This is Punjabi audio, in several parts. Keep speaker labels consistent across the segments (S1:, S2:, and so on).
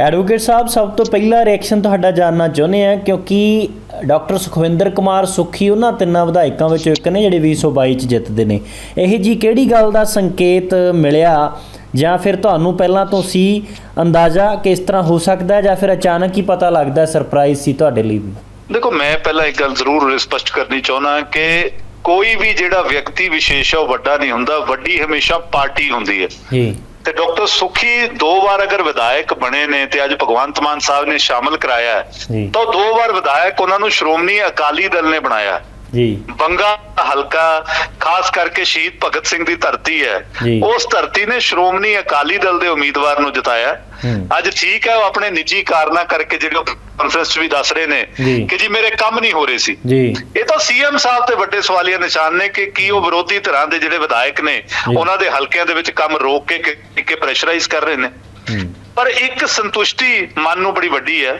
S1: ਐਡਵੋਕੇਟ ਸਾਹਿਬ ਸਭ ਤੋਂ ਪਹਿਲਾ ਰਿਐਕਸ਼ਨ ਤੁਹਾਡਾ ਜਾਨਣਾ ਚਾਹੁੰਦੇ ਆ ਕਿਉਂਕਿ ਡਾਕਟਰ ਸੁਖਵਿੰਦਰ ਕੁਮਾਰ ਸੁੱਖੀ ਉਹਨਾਂ ਤਿੰਨਾਂ ਵਿਧਾਇਕਾਂ ਵਿੱਚੋਂ ਇੱਕ ਨੇ ਜਿਹੜੇ 2022 ਚ ਜਿੱਤਦੇ ਨੇ। ਇਹ ਜੀ ਕਿਹੜੀ ਗੱਲ ਦਾ ਸੰਕੇਤ ਮਿਲਿਆ ਜਾਂ ਫਿਰ ਤੁਹਾਨੂੰ ਪਹਿਲਾਂ ਤੋਂ ਸੀ ਅੰਦਾਜ਼ਾ ਕਿ ਇਸ ਤਰ੍ਹਾਂ ਹੋ ਸਕਦਾ ਜਾਂ ਫਿਰ ਅਚਾਨਕ ਹੀ ਪਤਾ ਲੱਗਦਾ ਸਰਪ੍ਰਾਈਜ਼ ਸੀ ਤੁਹਾਡੇ ਲਈ ਵੀ?
S2: ਦੇਖੋ ਮੈਂ ਪਹਿਲਾਂ ਇੱਕ ਗੱਲ ਜ਼ਰੂਰ ਸਪਸ਼ਟ ਕਰਨੀ ਚਾਹੁੰਦਾ ਕਿ ਕੋਈ ਵੀ ਜਿਹੜਾ ਵਿਅਕਤੀ ਵਿਸ਼ੇਸ਼ ਹੈ ਉਹ ਵੱਡਾ ਨਹੀਂ ਹੁੰਦਾ ਵੱਡੀ ਹਮੇਸ਼ਾ ਪਾਰਟੀ ਹੁੰਦੀ ਹੈ।
S1: ਜੀ।
S2: ਸੁਖੀ ਦੋ ਵਾਰ ਅਗਰ ਵਿਧਾਇਕ ਬਣੇ ਨੇ ਤੇ ਅੱਜ ਭਗਵੰਤ ਮਾਨ ਸਾਹਿਬ ਨੇ ਸ਼ਾਮਲ ਕਰਾਇਆ। ਤਾਂ ਦੋ ਵਾਰ ਵਿਧਾਇਕ ਉਹਨਾਂ ਨੂੰ ਸ਼੍ਰੋਮਣੀ ਅਕਾਲੀ ਦਲ ਨੇ ਬਣਾਇਆ
S1: ਜੀ
S2: ਬੰਗਾ ਹਲਕਾ ਖਾਸ ਕਰਕੇ ਸ਼ਹੀਦ ਭਗਤ ਸਿੰਘ ਦੀ ਧਰਤੀ। ਹੈ ਉਸ ਧਰਤੀ ਨੇ ਸ਼੍ਰੋਮਣੀ ਅਕਾਲੀ ਦਲ ਦੇ ਉਮੀਦਵਾਰ ਨੂੰ ਜਿਤਾਇਆ। ਅੱਜ ਠੀਕ ਹੈ ਉਹ ਆਪਣੇ ਨਿੱਜੀ ਕਾਰਨਾਂ ਕਰਕੇ ਜਿਹੜੇ ਕਾਨਫਰੰਸ 'ਚ ਵੀ ਦੱਸ ਰਹੇ ਨੇ। ਕਿ ਜੀ ਮੇਰੇ ਕੰਮ ਨਹੀਂ ਹੋ ਰਹੇ ਸੀ ਇਹ ਤਾਂ ਸੀਐਮ ਸਾਹਿਬ ਤੇ ਵੱਡੇ ਸਵਾਲੀਆ ਨਿਸ਼ਾਨ ਨੇ ਕਿ ਕੀ ਉਹ ਵਿਰੋਧੀ ਧਿਰਾਂ ਦੇ ਜਿਹੜੇ ਵਿਧਾਇਕ ਨੇ। ਉਹਨਾਂ ਦੇ ਹਲਕਿਆਂ ਦੇ ਵਿੱਚ ਕੰਮ ਰੋਕ ਕੇ ਕਿ- ਪ੍ਰੈਸ਼ਰਾਈਜ਼ ਕਰ ਰਹੇ ਨੇ ਪਰ ਇੱਕ ਸੰਤੁਸ਼ਟੀ ਮਨ ਨੂੰ ਬੜੀ ਵੱਡੀ ਹੈ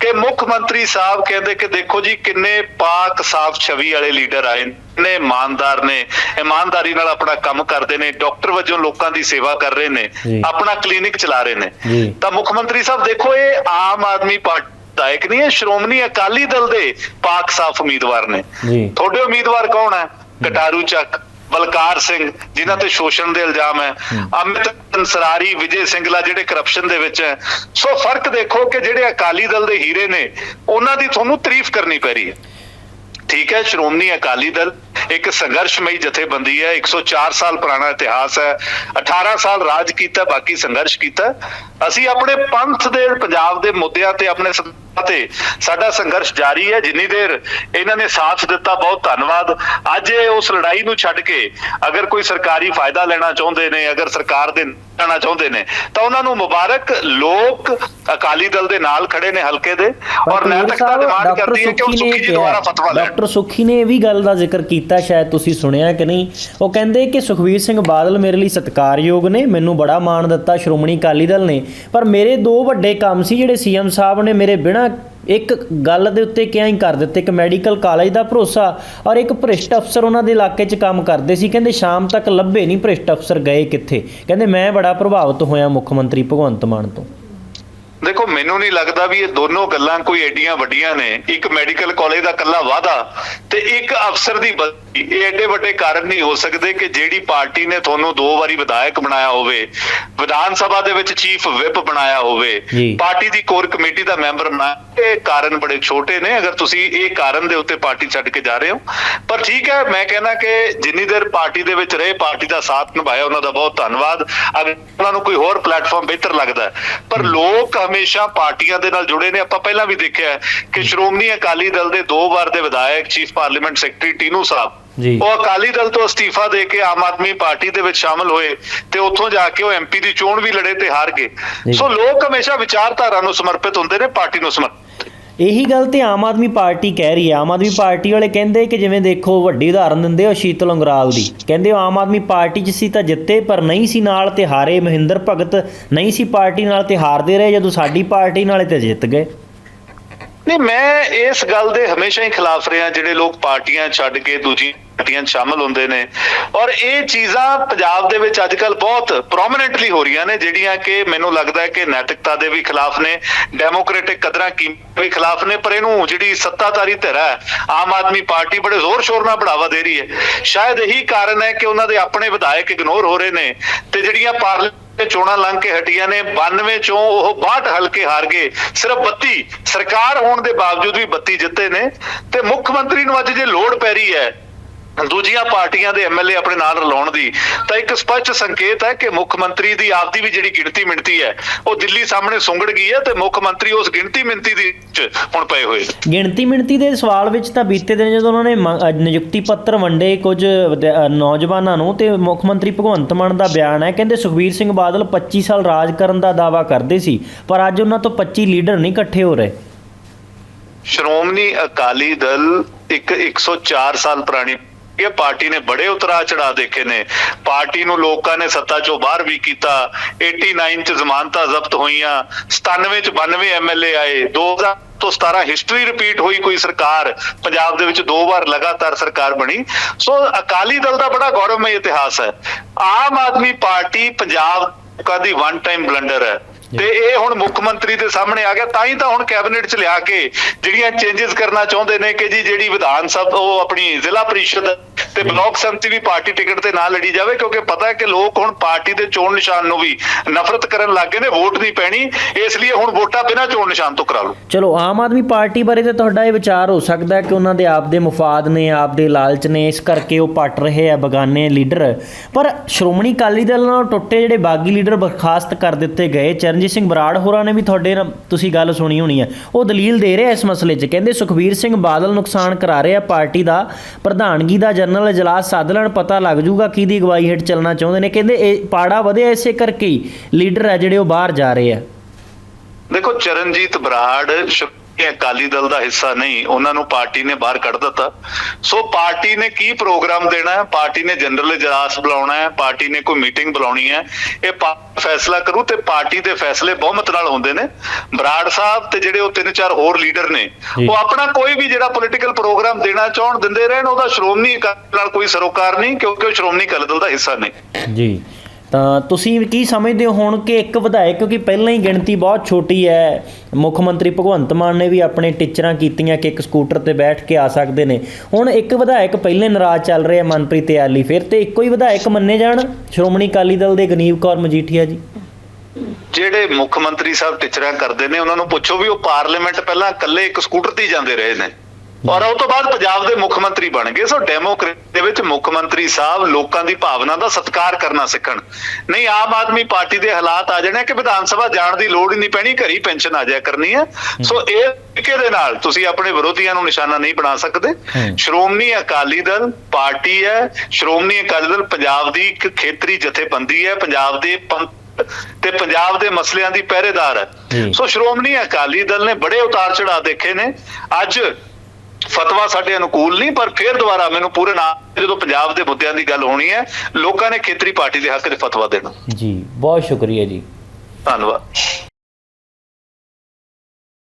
S2: ਕਿ ਮੁੱਖ ਮੰਤਰੀ ਸਾਹਿਬ ਕਹਿੰਦੇ ਕਿ ਦੇਖੋ ਜੀ ਕਿੰਨੇ ਪਾਕ ਸਾਫ਼ ਛਵੀ ਵਾਲੇ ਲੀਡਰ ਆਏ ਨੇ ਇਮਾਨਦਾਰ ਨੇ ਇਮਾਨਦਾਰੀ ਨਾਲ ਆਪਣਾ ਕੰਮ ਕਰਦੇ ਨੇ ਡਾਕਟਰ ਵਜੋਂ ਲੋਕਾਂ ਦੀ ਸੇਵਾ ਕਰ ਰਹੇ ਨੇ। ਆਪਣਾ ਕਲੀਨਿਕ ਚਲਾ ਰਹੇ ਨੇ। ਤਾਂ ਮੁੱਖ ਮੰਤਰੀ ਸਾਹਿਬ ਦੇਖੋ ਇਹ ਆਮ ਆਦਮੀ ਪਾਰਟੀ ਵਿਧਾਇਕ ਨਹੀਂ ਇਹ ਸ਼੍ਰੋਮਣੀ ਅਕਾਲੀ ਦਲ ਦੇ ਪਾਕ ਸਾਫ਼ ਉਮੀਦਵਾਰ ਨੇ। ਤੁਹਾਡੇ ਉਮੀਦਵਾਰ ਕੌਣ ਹੈ? ਕਟਾਰੂ ਚੱਕ। ਬਲਕਾਰ ਸਿੰਘ ਜਿਨ੍ਹਾਂ ਤੇ ਸ਼ੋਸ਼ਣ ਦੇ ਇਲਜ਼ਾਮ ਹੈ। ਅਮਿਤ ਅੰਸਰਾਰੀ ਵਿਜੇ ਸਿੰਗਲਾ ਜਿਹੜੇ ਕਰਪਸ਼ਨ ਦੇ ਵਿੱਚ ਹੈ। ਸੋ ਫ਼ਰਕ ਦੇਖੋ ਕਿ ਜਿਹੜੇ ਅਕਾਲੀ ਦਲ ਦੇ ਹੀਰੇ ਨੇ ਉਹਨਾਂ ਦੀ ਤੁਹਾਨੂੰ ਤਾਰੀਫ ਕਰਨੀ ਪੈ ਰਹੀ ਹੈ। ਠੀਕ ਹੈ ਸ਼੍ਰੋਮਣੀ ਅਕਾਲੀ ਦਲ ਇੱਕ ਸੰਘਰਸ਼ਮਈ ਜਥੇਬੰਦੀ ਹੈ 104 ਸਾਲ ਪੁਰਾਣਾ ਇਤਿਹਾਸ ਹੈ 18 ਸਾਲ ਰਾਜ ਕੀਤਾ ਬਾਕੀ ਸੰਘਰਸ਼ ਕੀਤਾ। ਅਸੀਂ ਆਪਣੇ ਪੰਥ ਦੇ ਪੰਜਾਬ ਦੇ ਮੁੱਦਿਆਂ ਤੇ ਆਪਣੇ ਸੱਤਾ ਸਾਡਾ ਸੰਘਰਸ਼ ਜਾਰੀ ਹੈ। ਜਿੰਨੀ ਦੇਰ ਇਹਨਾਂ ਨੇ ਸਾਥ ਦਿੱਤਾ, ਬਹੁਤ ਧੰਨਵਾਦ। ਅੱਜ ਇਹ ਉਸ ਲੜਾਈ ਨੂੰ ਛੱਡ ਕੇ ਅਗਰ ਕੋਈ ਸਰਕਾਰੀ ਫਾਇਦਾ ਲੈਣਾ ਚਾਹੁੰਦੇ ਨੇ, ਅਗਰ ਸਰਕਾਰ ਦੇ ਜਾਣਾ ਚਾਹੁੰਦੇ ਨੇ। ਤਾਂ ਉਹਨਾਂ ਨੂੰ ਮੁਬਾਰਕ ਲੋਕ ਅਕਾਲੀ ਦਲ ਦੇ ਨਾਲ ਖੜੇ ਨੇ ਹਲਕੇ ਦੇ ਔਰ ਨੈਤਿਕਤਾ ਡਿਮਾਂਡ ਕਰਦੀ ਹੈ ਕਿ ਉਹ
S1: ਸੁੱਖੀ
S2: ਜੀ ਦੁਆਰਾ ਫਤਵਾ ਲੈਣ।
S1: ਡਾਕਟਰ ਸੁੱਖੀ ਨੇ ਇਹ ਵੀ ਗੱਲ ਦਾ ਜ਼ਿਕਰ ਕੀਤਾ ਸ਼ਾਇਦ ਤੁਸੀਂ ਸੁਣਿਆ ਕਿ ਨਹੀਂ। ਉਹ ਕਹਿੰਦੇ ਕਿ ਸੁਖਵੀਰ ਸਿੰਘ ਬਾਦਲ ਮੇਰੇ ਲਈ ਸਤਿਕਾਰਯੋਗ ਨੇ ਮੈਨੂੰ ਬੜਾ ਮਾਣ ਦਿੱਤਾ ਸ਼੍ਰੋਮਣੀ ਅਕਾਲੀ ਦਲ ਨੇ। ਪਰ ਮੇਰੇ ਦੋ ਵੱਡੇ ਕੰਮ ਸੀ ਜਿਹੜੇ ਸੀਐਮ ਸਾਹਿਬ ਨੇ ਮੇਰੇ ਬਿਨਾਂ ਇੱਕ ਗੱਲ ਦੇ ਉੱਤੇ ਕਿਹਾ ਹੀ ਕਰ ਦਿੱਤੇ, ਇੱਕ ਮੈਡੀਕਲ ਕਾਲਜ ਦਾ ਭਰੋਸਾ ਔਰ ਇੱਕ ਭ੍ਰਿਸ਼ਟ ਅਫਸਰ ਉਹਨਾਂ ਦੇ ਇਲਾਕੇ 'ਚ ਕੰਮ ਕਰਦੇ ਸੀ। ਕਹਿੰਦੇ ਸ਼ਾਮ ਤੱਕ ਲੱਭੇ ਨਹੀਂ ਭ੍ਰਿਸ਼ਟ ਅਫਸਰ ਗਏ ਕਿੱਥੇ? ਕਹਿੰਦੇ ਮੈਂ ਬੜਾ ਪ੍ਰਭਾਵਿਤ ਹੋਇਆ ਮੁੱਖ ਮੰਤਰੀ ਭਗਵੰਤ ਮਾਨ ਤੋਂ।
S2: ਦੇਖੋ, ਮੈਨੂੰ ਨਹੀਂ ਲੱਗਦਾ ਵੀ ਇਹ ਦੋਨੋਂ ਗੱਲਾਂ ਕੋਈ ਐਡੀਆਂ ਵੱਡੀਆਂ ਨੇ। ਇੱਕ ਮੈਡੀਕਲ ਕਾਲਜ ਦਾ ਕੱਲਾ ਵਾਅਦਾ ਤੇ ਇੱਕ ਅਫਸਰ ਦੀ ਇਹ ਐਡੇ ਵੱਡੇ ਕਾਰਨ ਨਹੀਂ ਹੋ ਸਕਦੇ ਕਿ ਜਿਹੜੀ ਪਾਰਟੀ ਨੇ ਤੁਹਾਨੂੰ ਦੋ ਵਾਰੀ ਵਿਧਾਇਕ ਬਣਾਇਆ ਹੋਵੇ ਵਿਧਾਨ ਸਭਾ ਦੇ ਵਿੱਚ ਚੀਫ ਵਿਪ ਬਣਾਇਆ ਹੋਵੇ। ਪਾਰਟੀ ਦੀ ਕੋਰ ਕਮੇਟੀ ਦਾ ਮੈਂਬਰ ਬਣਾਇਆ ਇਹ ਕਾਰਨ ਬੜੇ ਛੋਟੇ ਨੇ ਅਗਰ ਤੁਸੀਂ ਇਹ ਕਾਰਨ ਦੇ ਉੱਤੇ ਪਾਰਟੀ ਛੱਡ ਕੇ ਜਾ ਰਹੇ ਹੋ ਪਰ ਠੀਕ ਹੈ ਮੈਂ ਕਹਿੰਦਾ ਕਿ ਜਿੰਨੀ ਦੇਰ ਪਾਰਟੀ ਦੇ ਵਿੱਚ ਰਹੇ ਪਾਰਟੀ ਦਾ ਸਾਥ ਨਿਭਾਇਆ ਉਹਨਾਂ ਦਾ ਬਹੁਤ ਧੰਨਵਾਦ ਅਗਰ ਉਹਨਾਂ ਨੂੰ ਕੋਈ ਹੋਰ ਪਲੇਟਫਾਰਮ ਬਿਹਤਰ ਲੱਗਦਾ। ਪਰ ਲੋਕ ਹਮੇਸ਼ਾ ਪਾਰਟੀਆਂ ਦੇ ਨਾਲ ਜੁੜੇ ਨੇ ਆਪਾਂ ਪਹਿਲਾਂ ਵੀ ਦੇਖਿਆ ਕਿ ਸ਼੍ਰੋਮਣੀ ਅਕਾਲੀ ਦਲ ਦੇ ਦੋ ਵਾਰ ਦੇ ਵਿਧਾਇਕ chief parliament secretary Tinu Sahib
S1: ji.
S2: ਉਹ ਅਕਾਲੀ ਦਲ ਤੋਂ ਅਸਤੀਫਾ ਦੇ ਕੇ ਆਮ ਆਦਮੀ ਪਾਰਟੀ ਦੇ ਵਿੱਚ ਸ਼ਾਮਲ ਹੋਏ ਤੇ ਉੱਥੋਂ ਜਾ ਕੇ ਉਹ ਐਮਪੀ ਦੀ ਚੋਣ ਵੀ ਲੜੇ ਤੇ ਹਾਰ। ਗਏ। ਸੋ ਲੋਕ ਹਮੇਸ਼ਾ ਵਿਚਾਰਧਾਰਾ ਨੂੰ ਸਮਰਪਿਤ ਹੁੰਦੇ ਨੇ ਪਾਰਟੀ ਨੂੰ ਸਮਰਪਿਤ।
S1: ਇਹੀ ਗੱਲ ਤੇ ਆਮ ਆਦਮੀ ਪਾਰਟੀ ਕਹਿ ਰਹੀ ਹੈ। ਆਮ ਆਦਮੀ ਪਾਰਟੀ ਵਾਲੇ ਕਹਿੰਦੇ ਕਿ ਜਿਵੇਂ ਦੇਖੋ ਵੱਡੀ ਉਦਾਹਰਨ ਦਿੰਦੇ ਹੋ ਸ਼ੀਤਲ ਅੰਗਰਾਲ ਦੀ। ਕਹਿੰਦੇ ਉਹ ਆਮ ਆਦਮੀ ਪਾਰਟੀ 'ਚ ਸੀ ਤਾਂ ਜਿੱਤੇ ਪਰ ਨਹੀਂ ਸੀ ਨਾਲ ਤੇ ਹਾਰੇ ਮਹਿੰਦਰ ਭਗਤ ਨਹੀਂ ਸੀ ਪਾਰਟੀ ਨਾਲ ਤੇ ਹਾਰਦੇ ਰਹੇ ਜਦੋਂ ਸਾਡੀ ਪਾਰਟੀ ਨਾਲੇ ਤੇ ਜਿੱਤ ਗਏ।
S2: ਨਹੀਂ, ਮੈਂ ਇਸ ਗੱਲ ਦੇ ਹਮੇਸ਼ਾ ਹੀ ਖਿਲਾਫ ਰਿਹਾ, ਜਿਹੜੇ ਲੋਕ ਪਾਰਟੀਆਂ ਛੱਡ ਕੇ ਦੂਜੀ ਪਾਰਟੀਆਂ 'ਚ ਸ਼ਾਮਲ ਹੁੰਦੇ ਨੇ। ਔਰ ਇਹ ਚੀਜ਼ਾਂ ਪੰਜਾਬ ਦੇ ਵਿੱਚ ਅੱਜਕੱਲ ਬਹੁਤ ਪ੍ਰੋਮਿਨੈਂਟਲੀ ਹੋ ਰਹੀਆਂ ਨੇ, ਜਿਹੜੀਆਂ ਕਿ ਮੈਨੂੰ ਲੱਗਦਾ ਹੈ ਕਿ ਨੈਤਿਕਤਾ ਦੇ ਵੀ ਖਿਲਾਫ ਨੇ ਡੈਮੋਕ੍ਰੈਟਿਕ ਕਦਰਾਂ ਕੀਮਤਾਂ ਵੀ ਖਿਲਾਫ ਨੇ, ਪਰ ਇਹਨੂੰ ਜਿਹੜੀ ਸੱਤਾਧਾਰੀ ਧਿਰ ਹੈ, ਆਮ ਆਦਮੀ ਪਾਰਟੀ ਬੜੇ ਜ਼ੋਰ ਸ਼ੋਰ ਨਾਲ ਬੜਾਵਾ ਦੇ ਰਹੀ ਹੈ। ਸ਼ਾਇਦ ਇਹੀ ਕਾਰਨ ਹੈ ਕਿ ਉਹਨਾਂ ਦੇ ਆਪਣੇ ਵਿਧਾਇਕ ਇਗਨੋਰ ਹੋ ਰਹੇ ਨੇ ਤੇ ਜਿਹੜੀਆਂ ਪਾਰਲੀਮੈਂਟ ਤੇ ਚੋਣਾਂ ਲੰਘ ਕੇ ਹਟੀਆਂ ਨੇ 92 ਚੋਂ ਉਹ 62 ਹਲਕੇ ਹਾਰ ਗਏ। ਸਿਰਫ 32 ਸਰਕਾਰ ਹੋਣ ਦੇ ਬਾਵਜੂਦ ਵੀ 32 ਜਿੱਤੇ ਨੇ। ਤੇ ਮੁੱਖ ਮੰਤਰੀ ਨੂੰ ਅੱਜ ਜੇ ਲੋੜ ਪੈ ਰਹੀ ਹੈ ਦੂਜੀਆਂ ਪਾਰਟੀਆਂ ਦੇ ਐਮਐਲਏ ਆਪਣੇ ਨਾਲ ਰਲਾਉਣ ਦੀ ਤਾਂ ਇੱਕ ਸਪਸ਼ਟ ਸੰਕੇਤ ਹੈ ਕਿ ਮੁੱਖ ਮੰਤਰੀ ਦੀ ਆਪਦੀ ਵੀ ਜਿਹੜੀ ਗਿਣਤੀ ਮਿਣਤੀ ਹੈ ਉਹ ਦਿੱਲੀ ਸਾਹਮਣੇ ਸੁੰਗੜ ਗਈ ਹੈ ਤੇ ਮੁੱਖ ਮੰਤਰੀ ਉਸ ਗਿਣਤੀ ਮਿਣਤੀ ਦੀ ਚ ਹੁਣ ਪਏ ਹੋਏ
S1: ਗਿਣਤੀ ਮਿਣਤੀ ਦੇ ਸਵਾਲ ਵਿੱਚ ਤਾਂ ਬੀਤੇ ਦਿਨ ਜਦੋਂ ਉਹਨਾਂ ਨੇ ਨਿਯੁਕਤੀ ਪੱਤਰ ਵੰਡੇ ਕੁਝ ਨੌਜਵਾਨਾਂ ਨੂੰ ਤੇ ਮੁੱਖ ਮੰਤਰੀ ਭਗਵੰਤ ਮਾਨ ਦਾ ਬਿਆਨ ਹੈ ਕਹਿੰਦੇ ਸੁਖਬੀਰ ਸਿੰਘ ਬਾਦਲ 25 ਸਾਲ ਰਾਜ ਕਰਨ ਦਾ ਦਾਅਵਾ ਕਰਦੇ ਸੀ ਪਰ ਅੱਜ ਉਹਨਾਂ ਤੋਂ 25 ਲੀਡਰ ਨਹੀਂ ਇਕੱਠੇ ਹੋ ਰਹੇ।
S2: ਸ਼੍ਰੋਮਣੀ ਅਕਾਲੀ ਦਲ ਇੱਕ 104 ਸਾਲ ਪੁਰਾਣੀ ਇਹ ਪਾਰਟੀ ਨੇ ਬੜੇ ਉਤਰਾ ਚੜਾ ਦੇਖੇ ਨੇ। ਪਾਰਟੀ ਨੂੰ ਲੋਕਾਂ ਨੇ ਸੱਤਾ ਚੋਂ ਬਾਹਰ ਵੀ ਕੀਤਾ। 89 ਚ ਜ਼ਮਾਨਤਾਂ ਜ਼ਬਤ ਹੋਈਆਂ। 97 ਚ 92 ਐਮਐਲਏ ਆਏ। 2000 ਤੋਂ 17 ਹਿਸਟਰੀ ਰਿਪੀਟ ਹੋਈ ਕੋਈ ਸਰਕਾਰ। ਪੰਜਾਬ ਦੇ ਵਿੱਚ ਦੋ ਵਾਰ ਲਗਾਤਾਰ ਸਰਕਾਰ ਬਣੀ। ਸੋ ਅਕਾਲੀ ਦਲ ਦਾ ਬੜਾ ਗੌਰਵਮਈ ਇਤਿਹਾਸ ਹੈ। ਆਮ ਆਦਮੀ ਪਾਰਟੀ ਪੰਜਾਬ ਲੋਕਾਂ ਦੀ ਵਨ ਟਾਈਮ ਬਲੰਡਰ ਹੈ। ਤੇ ਇਹ ਹੁਣ ਮੁੱਖ ਮੰਤਰੀ ਦੇ ਸਾਹਮਣੇ ਆ ਗਿਆ ਤਾਂ ਹੀ ਤਾਂ ਹੁਣ ਕੈਬਨਿਟ 'ਚ ਲਿਆ ਕੇ ਜਿਹੜੀਆਂ ਚੇਂਜਸ ਕਰਨਾ ਚਾਹੁੰਦੇ ਨੇ ਕਿ ਜੀ ਜਿਹੜੀ ਵਿਧਾਨ ਸਭਾ ਉਹ ਆਪਣੀ ਜ਼ਿਲ੍ਹਾ ਪ੍ਰੀਸ਼ਦ ਤੇ ਬਲਾਕ ਸੰਮਤੀ ਵੀ ਪਾਰਟੀ ਟਿਕਟ ਤੇ ਨਾ ਲੜੀ ਜਾਵੇ ਕਿਉਂਕਿ ਪਤਾ ਹੈ ਕਿ ਲੋਕ ਹੁਣ ਪਾਰਟੀ ਦੇ ਚੋਣ ਨਿਸ਼ਾਨ ਨੂੰ ਵੀ ਨਫ਼ਰਤ ਕਰਨ ਲੱਗ ਗਏ ਨੇ ਵੋਟ ਨਹੀਂ ਪੈਣੀ ਇਸ ਲਈ ਹੁਣ ਵੋਟਾਂ ਬਿਨਾਂ ਚੋਣ ਨਿਸ਼ਾਨ ਤੋਂ ਕਰਾ ਲਓ।
S1: ਚਲੋ ਆਮ ਆਦਮੀ ਪਾਰਟੀ ਬਾਰੇ ਤਾਂ ਤੁਹਾਡਾ ਇਹ ਵਿਚਾਰ ਹੋ ਸਕਦਾ ਹੈ ਕਿ ਉਹਨਾਂ ਦੇ ਆਪ ਦੇ ਮਫਾਦ ਨੇ ਆਪ ਦੇ ਲਾਲਚ ਨੇ ਇਸ ਕਰਕੇ ਉਹ ਪੱਟ ਰਹੇ ਆ ਬਗਾਨੇ ਲੀਡਰ। ਪਰ ਸ਼੍ਰੋਮਣੀ ਅਕਾਲੀ ਦਲ ਨਾਲ ਟੁੱਟੇ ਜਿਹੜੇ ਬਾਗੀ ਲੀਡਰ ਬਰਖਾਸਤ ਕਰ ਦਿੱਤੇ ਗਏ ਚਰਨਜੀਤ ਸਿੰਘ ਬਰਾੜ ਹੋਰਾਂ ਨੇ ਵੀ ਤੁਹਾਡੇ ਤੁਸੀਂ ਗੱਲ ਸੁਣੀ ਹੋਣੀ ਹੈ। ਉਹ ਦਲੀਲ ਦੇ ਰਹੇ ਇਸ ਮਸਲੇ 'ਚ। ਕਹਿੰਦੇ, ਸੁਖਬੀਰ ਸਿੰਘ ਬਾਦਲ ਨੁਕਸਾਨ ਕਰਾ ਰਹੇ ਪਾਰਟੀ ਦਾ। ਪ੍ਰਧਾਨਗੀ ਦਾ ਜਨਰਲ ਇਜਲਾਸ ਸੱਦ ਲੈਣ ਪਤਾ ਲੱਗ ਜੂਗਾ ਕਿਹਦੀ ਅਗਵਾਈ ਹੇਠ ਚੱਲਣਾ ਚਾਹੁੰਦੇ ਨੇ। ਕਹਿੰਦੇ, ਇਹ ਪਾੜਾ ਵਧਿਆ ਇਸੇ ਕਰਕੇ ਹੀ ਲੀਡਰ ਹੈ ਜਿਹੜੇ ਉਹ ਬਾਹਰ ਜਾ ਰਹੇ ਆ।
S2: ਦੇਖੋ, ਚਰਨਜੀਤ ਬਰਾੜ ਸ਼੍ਰੋਮਣੀ ਅਕਾਲੀ ਦਲ ਦਾ ਹਿੱਸਾ ਨਹੀਂ ਉਹਨਾਂ ਨੂੰ ਪਾਰਟੀ ਨੇ ਬਾਹਰ ਕੱਢ ਦਿੱਤਾ। ਸੋ ਪਾਰਟੀ ਨੇ ਕੀ ਪ੍ਰੋਗਰਾਮ ਦੇਣਾ ਹੈ? ਪਾਰਟੀ ਨੇ ਜਨਰਲ ਇਜਲਾਸ ਬੁਲਾਉਣਾ ਹੈ ਪਾਰਟੀ ਨੇ ਕੋਈ ਮੀਟਿੰਗ ਬੁਲਾਉਣੀ ਹੈ। ਇਹ ਫੈਸਲਾ ਕਰੂ ਤੇ ਪਾਰਟੀ ਦੇ ਫੈਸਲੇ ਬਹੁਮਤ ਨਾਲ ਹੁੰਦੇ ਨੇ। ਬਰਾੜ ਸਾਹਿਬ ਤੇ ਜਿਹੜੇ ਉਹ ਤਿੰਨ ਚਾਰ ਹੋਰ ਲੀਡਰ ਨੇ। ਉਹ ਆਪਣਾ ਕੋਈ ਵੀ ਜਿਹੜਾ ਪੋਲੀਟੀਕਲ ਪ੍ਰੋਗਰਾਮ ਦੇਣਾ ਚਾਹਣ ਦਿੰਦੇ ਰਹਿਣ ਉਹਦਾ ਸ਼੍ਰੋਮਣੀ ਅਕਾਲੀ ਨਾਲ ਕੋਈ ਸਰੋਕਾਰ ਨਹੀਂ ਕਿਉਂਕਿ ਉਹ ਸ਼੍ਰੋਮਣੀ ਅਕਾਲੀ ਦਲ ਦਾ ਹਿੱਸਾ ਨਹੀਂ।
S1: ਜੀ। ਤਾਂ ਤੁਸੀਂ ਕੀ ਸਮਝਦੇ ਹੋ ਹੁਣ ਕਿ ਇੱਕ ਵਿਧਾਇਕ, ਕਿਉਂਕਿ ਪਹਿਲਾਂ ਹੀ ਗਿਣਤੀ ਬਹੁਤ ਛੋਟੀ ਹੈ, ਮੁੱਖ ਮੰਤਰੀ ਭਗਵੰਤ ਮਾਨ ਨੇ ਵੀ ਆਪਣੇ ਟੀਚਰਾਂ ਕੀਤੀਆਂ ਕਿ ਇੱਕ ਸਕੂਟਰ ਤੇ ਬੈਠ ਕੇ ਆ ਸਕਦੇ ਨੇ। ਹੁਣ ਇੱਕ ਵਿਧਾਇਕ ਪਹਿਲੇ ਨਾਰਾਜ਼ ਚੱਲ ਰਿਹਾ ਮਨਪ੍ਰੀਤ ਯਾਲੀ, ਫਿਰ ਤੇ ਇੱਕੋ ਹੀ ਵਿਧਾਇਕ ਮੰਨੇ ਜਾਣ? ਸ਼੍ਰੋਮਣੀ ਅਕਾਲੀ ਦਲ ਦੇ ਗਨੀਵ ਕੌਰ ਮਜੀਠੀਆ ਜੀ।
S2: ਜਿਹੜੇ ਮੁੱਖ ਮੰਤਰੀ ਸਾਹਿਬ ਟਿਚਰਾਂ ਕਰਦੇ ਨੇ, ਉਹਨਾਂ ਨੂੰ ਪੁੱਛੋ ਵੀ ਉਹ ਪਾਰਲੀਮੈਂਟ ਪਹਿਲਾਂ ਇਕੱਲੇ ਇੱਕ ਸਕੂਟਰ ਤੇ ਹੀ ਜਾਂਦੇ ਰਹੇ ਨੇ। ਔਰ ਉਹ ਤੋਂ ਬਾਅਦ ਪੰਜਾਬ ਦੇ ਮੁੱਖ ਮੰਤਰੀ ਬਣ ਗਏ। ਸੋ ਡੈਮੋਕ੍ਰੇਸੀ ਦੇ ਵਿੱਚ ਮੁੱਖ ਮੰਤਰੀ ਸਾਹਿਬ ਲੋਕਾਂ ਦੀ ਭਾਵਨਾ ਦਾ ਸਤਿਕਾਰ ਕਰਨਾ ਸਿੱਖਣ। ਨਹੀਂ ਆਮ ਆਦਮੀ ਪਾਰਟੀ ਦੇ ਹਾਲਾਤ ਆ ਜਾਣੇ ਕਿ ਵਿਧਾਨ ਸਭਾ ਜਾਣ ਦੀ ਲੋੜ ਹੀ ਨਹੀਂ ਪੈਣੀ ਘਰੀ ਪੈਨਸ਼ਨ ਆ ਜਾਇਆ ਕਰਨੀ ਹੈ। ਸੋ ਇਹ ਤਰੀਕੇ ਦੇ ਨਾਲ ਤੁਸੀਂ ਆਪਣੇ ਵਿਰੋਧੀਆਂ ਨੂੰ ਨਿਸ਼ਾਨਾ ਨਹੀਂ ਬਣਾ ਸਕਦੇ। ਸ਼੍ਰੋਮਣੀ ਅਕਾਲੀ ਦਲ ਪਾਰਟੀ ਹੈ। ਸ਼੍ਰੋਮਣੀ ਅਕਾਲੀ ਦਲ ਪੰਜਾਬ ਦੀ ਇੱਕ ਖੇਤਰੀ ਜਥੇਬੰਦੀ ਹੈ। ਪੰਜਾਬ ਦੇ ਪੰਥ ਤੇ ਪੰਜਾਬ ਦੇ ਮਸਲਿਆਂ ਦੀ ਪਹਿਰੇਦਾਰ। ਹੈ। ਸੋ ਸ਼੍ਰੋਮਣੀ ਅਕਾਲੀ ਦਲ ਨੇ ਬੜੇ ਉਤਾਰ ਚੜਾਅ ਦੇਖੇ ਨੇ। ਅੱਜ ਫਤਵਾ ਸਾਡੇ ਅਨੁਕੂਲ ਨਹੀਂ ਪਰ ਫਿਰ ਦੁਬਾਰਾ ਮੈਨੂੰ ਪੂਰੇ ਨਾਲ ਜਦੋਂ ਪੰਜਾਬ ਦੇ ਮੁੱਦਿਆਂ ਦੀ ਗੱਲ ਹੋਣੀ ਹੈ ਲੋਕਾਂ ਨੇ ਖੇਤਰੀ ਪਾਰਟੀ ਦੇ ਹੱਕ 'ਚ ਫਤਵਾ ਦੇਣਾ।
S1: ਜੀ ਬਹੁਤ ਸ਼ੁਕਰੀਆ ਜੀ।
S2: ਧੰਨਵਾਦ।